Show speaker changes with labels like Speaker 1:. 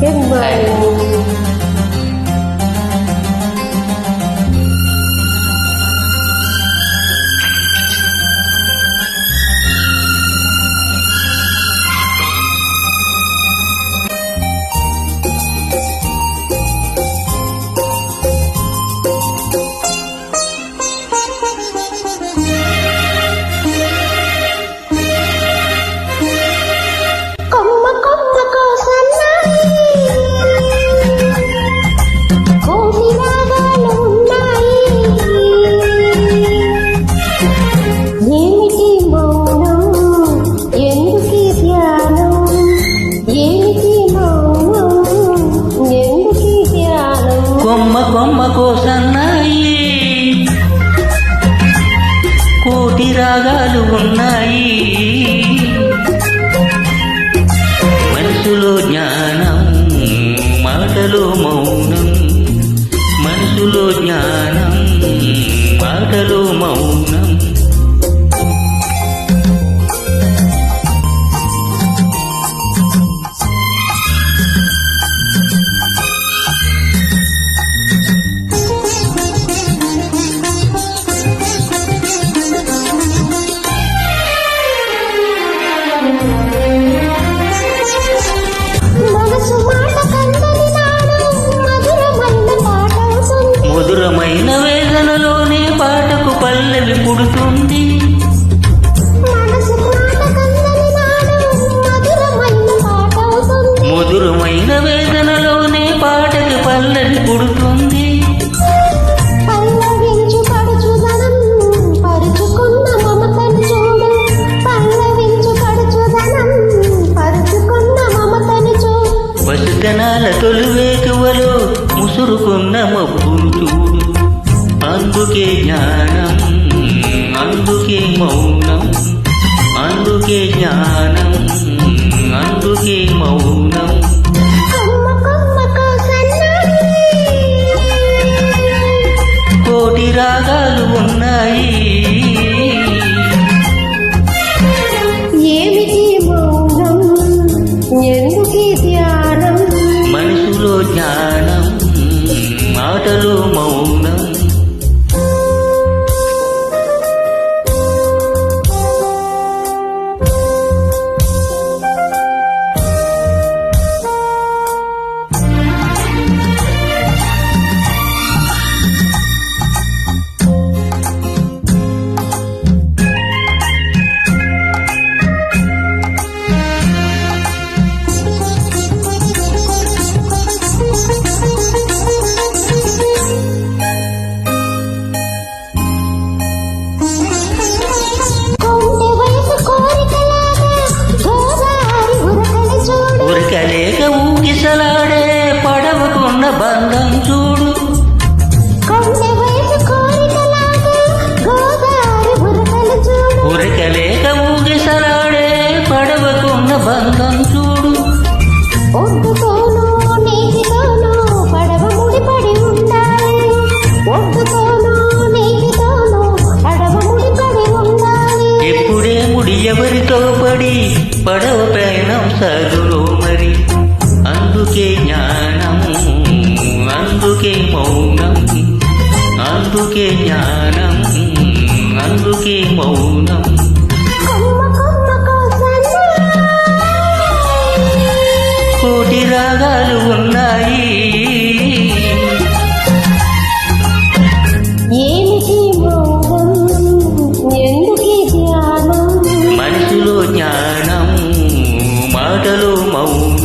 Speaker 1: goodbye కొమ్మ కొమ్మ కోసన్నాయి కోటి రాగాలు ఉన్నాయి.
Speaker 2: మనసులో జ్ఞానం మాటలో మౌనం. మనసులో జ్ఞానం మాటలో మౌనం.
Speaker 1: పల్లవించు పడుచుదనం పరుచుకున్న మమతను చూడు.
Speaker 2: పసితనాల తొలివేకువలో ముసురుకున్న మబ్బును చూడు. అందుకే జ్ఞానం అందుకే మౌనం. రాగాలు ఉన్నాయి.
Speaker 1: ఏమిటి మౌనం? ఎందుకీ ధ్యానం?
Speaker 2: మనసులో జ్ఞానం మాటలో మౌనం. ఊగిసలాడే పడవకున్న బంధం చూడు. ఉరకలేక ఊగిసలాడే పడవకున్న బంధం చూడు. ఎప్పుడే ముడి ఎవరితో పడి పడవ ప్రయాణం సాగులో అందుకే జ్ఞానం అందుకే మౌనం. కోటి రాగాలు ఉన్నాయి.
Speaker 1: ఏమిటి మౌనం ఎందుకీ ధ్యానం?
Speaker 2: మనసులో జ్ఞానం మాటలో మౌనం.